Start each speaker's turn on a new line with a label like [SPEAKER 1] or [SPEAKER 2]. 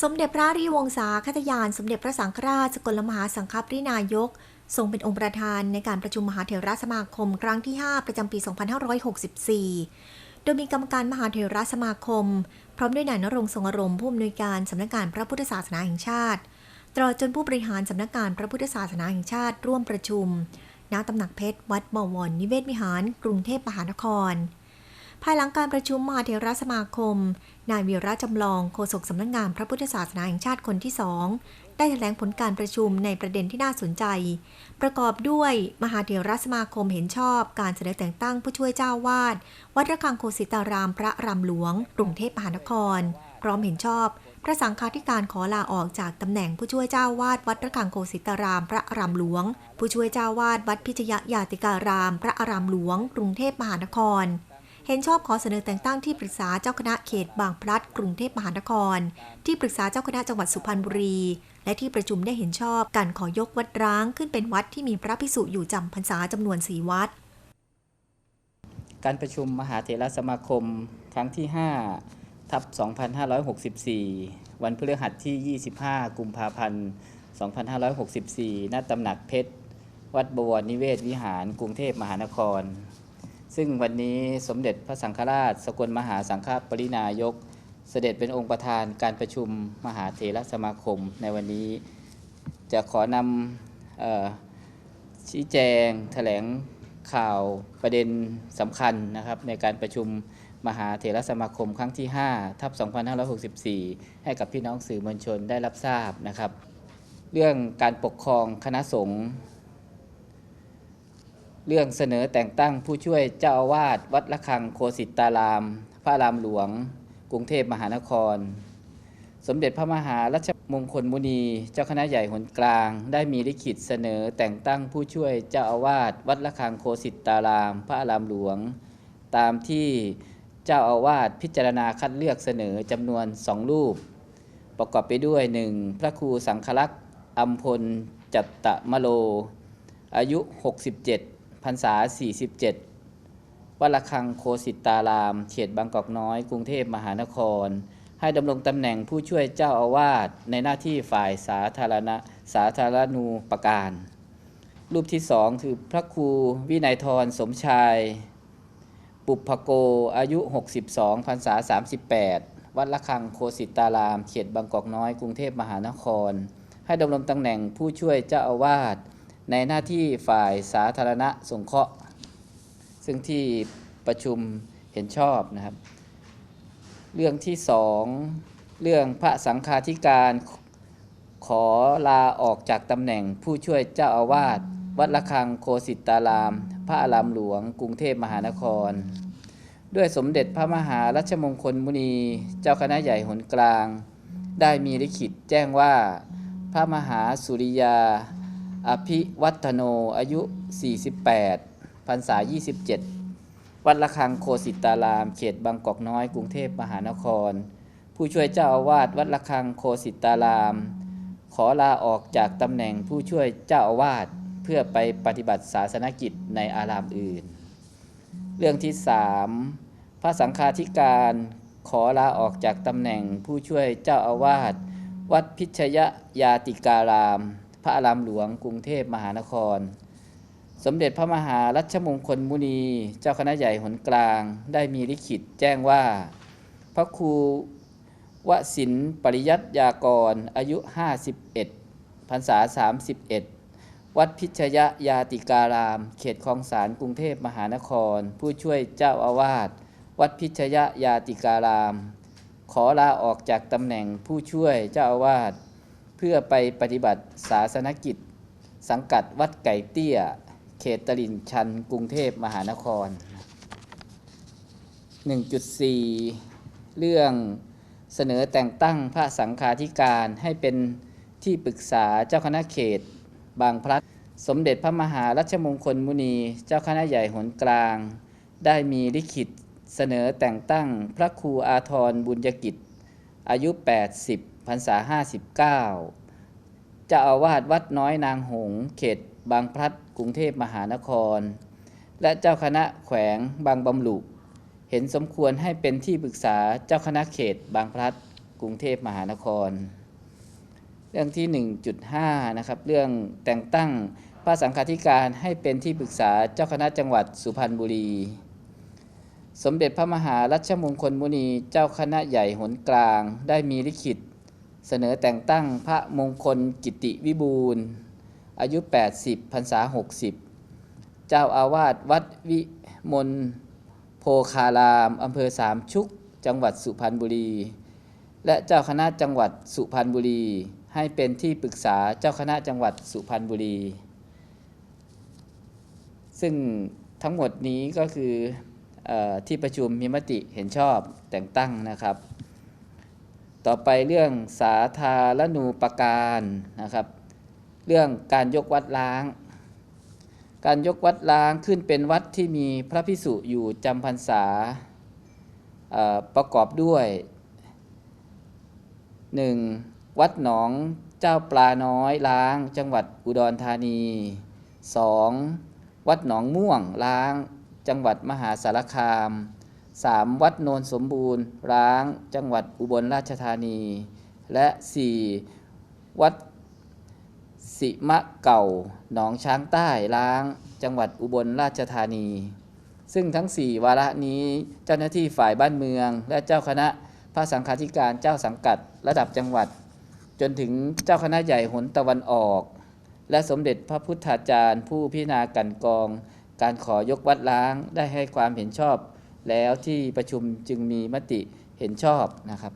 [SPEAKER 1] สมเด็จพระราชวงศาคณยาน สมเด็จพระสังฆราชสกลมหาสังฆปรินายก ทรงเป็นองค์ประธานในการประชุมมหาเถรสมาคม ครั้งที่ 5 ประจำปี 2564 โดยมีกรรมการมหาเถรสมาคม พร้อมด้วยนายนรงทรงอารมณ์ผู้อำนวยการสำนักงานพระพุทธศาสนาแห่งชาติ ตลอดจนผู้บริหารสำนักงานพระพุทธศาสนาแห่งชาติร่วมประชุม ณตำหนักเพชร วัดบวรนิเวศวิหาร กรุงเทพมหานคร ภายหลังการประชุมมหาเถรสมาคม นายวีระจำลองโฆษกสำนักงานพระพุทธศาสนาแห่งชาติคนที่สองได้แถลงผลการประชุมในประเด็นที่น่าสนใจ ประกอบด้วยมหาเถรสมาคมเห็นชอบ การเสนอแต่งตั้งผู้ช่วยเจ้าวาด วัดระฆังโคสิตารามพระรามหลวง กรุงเทพมหานคร พร้อมเห็นชอบ พระสังฆาธิการขอลาออกจากตำแหน่งผู้ช่วยเจ้าวาดวัดระฆังโคสิตารามพระอารามหลวง ผู้ช่วยเจ้าวาดวัดพิชยยาติการาม พระอารามหลวง กรุงเทพมหานคร เห็นชอบขอเสนอแต่งตั้งที่ปรึกษาเจ้าคณะเขตบางพลัดกรุงเทพมหานคร ที่ปรึกษาเจ้าคณะจังหวัดสุพรรณบุรี และที่ประชุมได้เห็นชอบการขอยกวัดร้างขึ้นเป็นวัดที่มีพระภิกษุอยู่จำพรรษาจำนวนสีวัด
[SPEAKER 2] การประชุมมหาเถรสมาคมครั้งที่ 5 ทับ 2564 วันพฤหัสที่ 25 กุมภาพันธ์ 2564 ณ ตำหนักเพชร วัดบวรนิเวศวิหาร กรุงเทพมหานคร ซึ่งวันนี้สมเด็จพระสังฆราช สกลมหาสังฆปรินายก เสด็จเป็นองค์ประธานการประชุมมหาเถรสมาคม ในวันนี้จะขอนำออชี้แจงแถลงข่าวประเด็นสำคัญนะครับในการประชุมมหาเถรสมาคมครั้งที่ 5 ทับ 2564 ให้กับพี่น้องสื่อมวลชนได้รับทราบนะครับ เรื่องการปกครองคณะสงฆ์ เรื่องเสนอแต่งตั้งผู้ช่วยเจ้าอาวาสวัดละคังโคสิตาราม พระรามหลวง กรุงเทพมหานคร สมเด็จพระมหารัชมงคลมุนี เจ้าคณะใหญ่หนกลาง ได้มีลิขิตเสนอแต่งตั้งผู้ช่วยเจ้าอาวาสวัดละคังโคสิตาราม พระรามหลวง ตามที่เจ้าอาวาสพิจารณาคัดเลือกเสนอจำนวนสองรูป ประกอบไปด้วย 1. พระครูสังฆลักษณ์อัมพลจัตตะมะโล อายุ 67 พรรษา 47 วัดระฆังโคสิตาราม เขตบางกอกน้อย กรุงเทพมหานคร ให้ดำรงตำแหน่งผู้ช่วยเจ้าอาวาสในหน้าที่ฝ่ายสาธารณะสาธารณูปการ รูปที่สองคือพระครูวินัยทรสมชาย ปุพโกอายุ 62พรรษา 38 วัดระฆังโคสิตาราม เขตบางกอกน้อย กรุงเทพมหานคร ให้ดำรงตำแหน่งผู้ช่วยเจ้าอาวาส ในหน้าที่ฝ่ายสาธารณะสงเคราะห์ ซึ่งที่ประชุมเห็นชอบนะครับ เรื่องที่สองเรื่องพระสังฆาธิการขอลาออกจากตำแหน่งผู้ช่วยเจ้าอาวาสวัดระฆังโคสิตาราม พระอารามหลวง กรุงเทพมหานคร ด้วยสมเด็จพระมหารัชมงคลมุนี เจ้าคณะใหญ่หนกลาง ได้มีลิขิตแจ้งว่าพระมหาสุริยา อภิวัฒโนอายุ 48พรรษา 27 วัดระฆังโคสิตาราม เขตบางกอกน้อย กรุงเทพมหานคร ผู้ช่วยเจ้าอาวาสวัดระฆังโคสิตาราม ขอลาออกจากตำแหน่งผู้ช่วยเจ้าอาวาสเพื่อไปปฏิบัติศาสนกิจในอารามอื่น เรื่องที่สามพระสังฆาธิการขอลาออกจากตำแหน่งผู้ช่วยเจ้าอาวาสวัดพิชยยาติการาม พระอารามหลวงกรุงเทพมหานคร สมเด็จพระมหารัชมงคลมุนี เจ้าคณะใหญ่หนกลางได้มีลิขิตแจ้งว่า พระครูวสินปริยัตยากร อายุ 51พรรษา 31 วัดพิชยยาติการาม เขตคลองสารกรุงเทพมหานคร ผู้ช่วยเจ้าอาวาสวัดพิชยยาติการาม ขอลาออกจากตำแหน่งผู้ช่วยเจ้าอาวาส พื่อไปปฏิบัติศาสนกิจ สังกัดวัดไก่เตี้ย เขตตลิ่งชัน กรุงเทพมหานคร 1.4 เรื่องเสนอแต่งตั้งพระสังฆาธิการให้เป็นที่ปรึกษาเจ้าคณะเขต บางพลัด สมเด็จพระมหารัชมงคลมุนี เจ้าคณะใหญ่หนกลาง ได้มีลิขิตเสนอแต่งตั้งพระครูอาทรบุญยกิจ อายุ 80 พรรษา59เจ้าอาวาสวัดน้อยนางหง เขตบางพลัดกรุงเทพมหานคร และเจ้าคณะแขวงบางบำรุเห็นสมควรให้เป็นที่ปรึกษาเจ้าคณะเขตบางพลัดกรุงเทพมหานคร เรื่องที่ 1.5 นะครับ เรื่องแต่งตั้งพระสังฆาธิการให้เป็นที่ปรึกษาเจ้าคณะจังหวัดสุพรรณบุรี สมเด็จพระมหารัชมงคลมุนีเจ้าคณะใหญ่หนกลาง ได้มีลิขิต เสนอแต่งตั้งพระมงคลกิติวิบูรณ์อายุ 80พรรษา 60 เจ้าอาวาสวัดวิมลโพคารามอำเภอสามชุก จังหวัดสุพรรณบุรี และเจ้าคณะจังหวัดสุพรรณบุรี ให้เป็นที่ปรึกษาเจ้าคณะจังหวัดสุพรรณบุรี ซึ่งทั้งหมดนี้ก็คือออที่ประชุมมีมติเห็นชอบแต่งตั้งนะครับ ต่อไปเรื่องสาธารณูปการนะครับ เรื่องการยกวัดล้าง การยกวัดล้างขึ้นเป็นวัดที่มีพระพิสุอยู่จำพรรษาประกอบด้วย 1. วัดหนองเจ้าปลาน้อยล้าง จังหวัดอุดรธานี 2. วัดหนองม่วงล้าง จังหวัดมหาสารคาม 3. วัดโนนสมบูรณ์ล้าง จังหวัดอุบลราชธานี และ 4. วัดสิมะเก่า หนองช้างใต้ล้าง จังหวัดอุบลราชธานี ซึ่งทั้ง 4 วาระนี้เจ้าหน้าที่ฝ่ายบ้านเมือง และเจ้าคณะพระสังฆาธิการเจ้าสังกัดระดับจังหวัด จนถึงเจ้าคณะใหญ่หนตะวันออก และสมเด็จพระพุทธาจารย์ ผู้พิจารณากันกอง การขอยกวัดล้างได้ให้ความเห็นชอบ แล้วที่ประชุมจึงมีมติเห็นชอบนะครับ